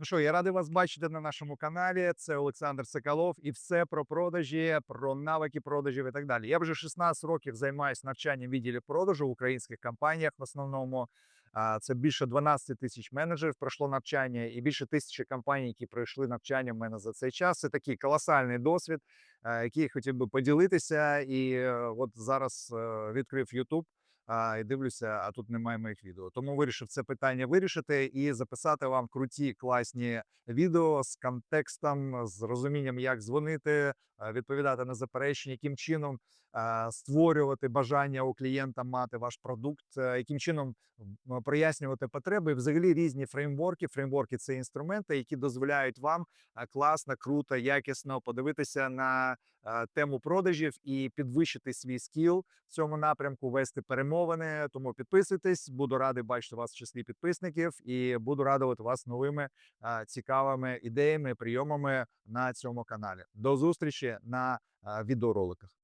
Ну що, я радий вас бачити на нашому каналі. Це Олександр Соколов і все про продажі, про навики продажів і так далі. Я вже 16 років займаюся навчанням відділів продажу в українських компаніях. В основному це більше 12 тисяч менеджерів пройшло навчання, і більше тисячі компаній, які пройшли навчання в мене за цей час. Це такий колосальний досвід, е, який я хотів би поділитися. І е, от зараз е, відкрив YouTube а, і дивлюся, а тут немає моїх відео. Тому вирішив це питання вирішити і записати вам круті класні відео з контекстом, з розумінням, як дзвонити, відповідати на заперечення, яким чином е, створювати бажання у клієнта мати ваш продукт, е, яким чином прояснювати потреби. Взагалі різні фреймворки. Фреймворки це інструменти, які дозволяють вам класно, круто, якісно подивитися на тему продажів і підвищити свій скіл в цьому напрямку, вести перемовини. Тому підписуйтесь, буду радий бачити вас в числі підписників і буду радувати вас новими цікавими ідеями, прийомами на цьому каналі. До зустрічі на відеороликах.